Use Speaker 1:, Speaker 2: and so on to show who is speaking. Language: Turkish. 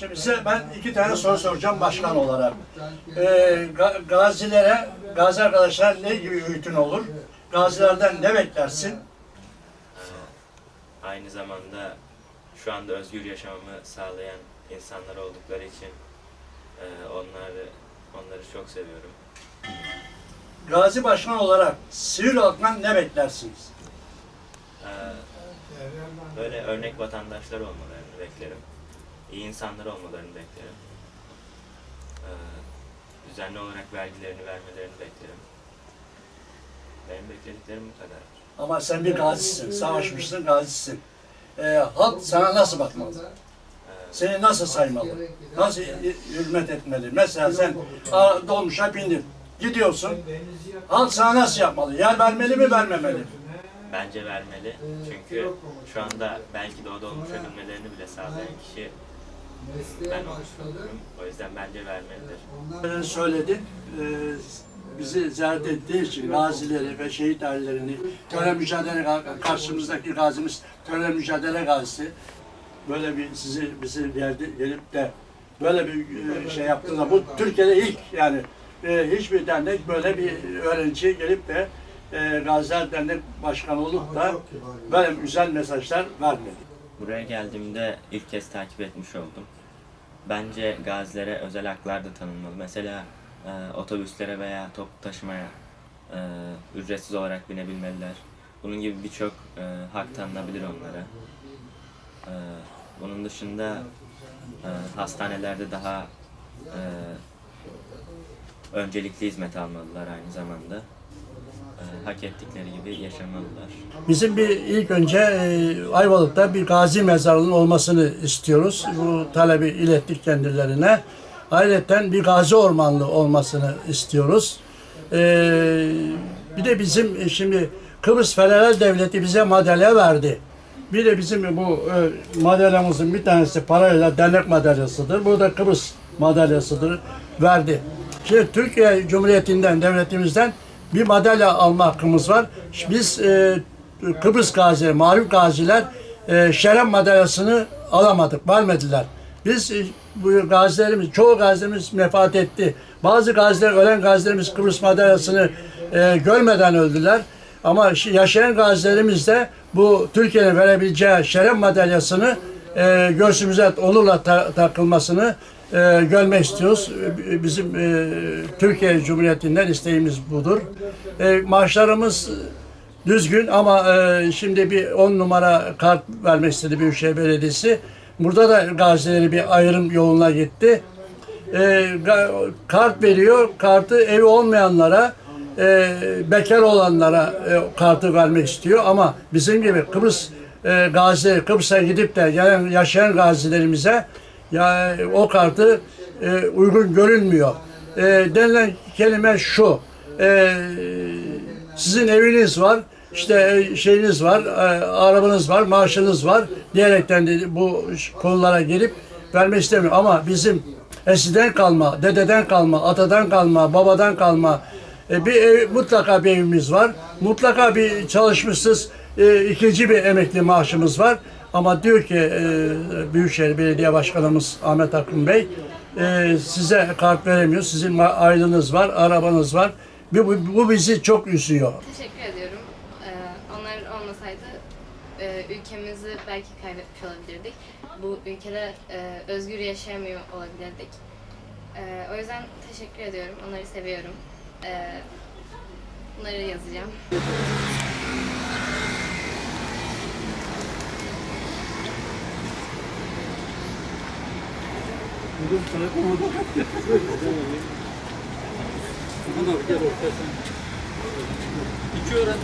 Speaker 1: Şimdi size ben iki tane soru soracağım başkan olarak. Ee, ga- gazilere, gazi arkadaşlar ne gibi öğütün olur? Gazilerden ne beklersin?
Speaker 2: Aynı zamanda şu anda özgür yaşamamı sağlayan insanlar oldukları için e, onları onları çok seviyorum.
Speaker 1: Gazi başkan olarak sivil halktan ne beklersiniz?
Speaker 2: Böyle örnek vatandaşlar olmalarını beklerim. İyi insanlar olmalarını beklerim. E, düzenli olarak vergilerini vermelerini beklerim. Benim beklediklerim bu kadar.
Speaker 1: Ama sen bir gazisin, savaşmışsın, gazisin. Ee, halk sana nasıl bakmalı? Seni nasıl saymalı? Nasıl hürmet etmeli? Mesela sen dolmuşa bindin, gidiyorsun. Halk sana nasıl yapmalı? Yer vermeli mi, vermemeli mi?
Speaker 2: Bence vermeli. Çünkü şu anda belki de o dolmuş ödülmelerini bile sağlayan kişi ben olmuş O yüzden bence vermelidir.
Speaker 1: Sen söyledin, e, bizi ziyaret ettiği için gazileri ve şehit ailelerini, töre mücadele karşımızdaki gazimiz töre mücadele gazisi böyle bir sizi bizi bir yerde gelip de böyle bir e, şey yaptığında bu Türkiye'de ilk yani e, hiçbir dernek böyle bir öğrenci gelip de e, Gaziler Dernek Başkanı olup da böyle güzel mesajlar vermedi.
Speaker 2: Buraya geldiğimde ilk kez takip etmiş oldum. Bence gazilere özel haklar da tanınmalı. Mesela e, otobüslere veya toplu taşımaya e, ücretsiz olarak binebilmeliler. Bunun gibi birçok e, hak tanınabilir onlara. E, bunun dışında e, hastanelerde daha e, öncelikli hizmet almalılar aynı zamanda. E, hak ettikleri gibi yaşamalılar.
Speaker 1: Bizim bir ilk önce e, Ayvalık'ta bir gazi mezarlığının olmasını istiyoruz. Bu talebi ilettik kendilerine. Ayrıca bir gazi ormanlığı olmasını istiyoruz. E, bir de bizim e, şimdi Kıbrıs Federal Devleti bize madalya verdi. Bir de bizim bu madalyamızın bir tanesi parayla dernek madalyasıdır. Bu da Kıbrıs madalyasıdır. Verdi. Şimdi Türkiye Cumhuriyeti'nden, devletimizden bir madalya alma hakkımız var. Biz e, Kıbrıs gazileri, mağlup gaziler e, şeref madalyasını alamadık, vermediler. Biz e, bu gazilerimiz, çoğu gazilerimiz vefat etti. Bazı gaziler, ölen gazilerimiz Kıbrıs madalyasını e, görmeden öldüler. Ama yaşayan gazilerimiz de bu Türkiye'nin verebileceği şeref madalyasını e, göğsümüze onurla ta- takılmasını e, görmek istiyoruz. E, Bizim e, Türkiye Cumhuriyeti'nden isteğimiz budur. E, maaşlarımız düzgün ama e, şimdi bir 10 numara kart vermek istedi Büyükşehir Belediyesi. Burada da gazileri bir ayrım yoluna gitti. E, kart veriyor, kartı evi olmayanlara, e, bekar olanlara e, kartı vermek istiyor ama bizim gibi Kıbrıs e, gazileri, Kıbrıs'a gidip de yaşayan gazilerimize ya o kartı e, uygun görünmüyor. E, denilen kelime şu. E, sizin eviniz var, işte e, şeyiniz var, e, arabanız var, maaşınız var diyerekten de bu konulara gelip vermek istemiyor. Ama bizim eskiden kalma, dededen kalma, atadan kalma, babadan kalma e, bir ev, mutlaka bir evimiz var. Mutlaka bir çalışmışsız e, ikinci bir emekli maaşımız var. Ama diyor ki e, Büyükşehir Belediye Başkanımız Ahmet Akın Bey e, size kart veremiyor. Sizin aylığınız var, arabanız var. Bu, bu, bu bizi çok üzüyor.
Speaker 3: Teşekkür ediyorum. Ee, onlar olmasaydı e, ülkemizi belki kaybetmiş olabilirdik. Bu ülkede e, özgür yaşayamıyor olabilirdik. E, o yüzden teşekkür ediyorum. Onları seviyorum. E, bunları yazacağım.
Speaker 4: İki öğren.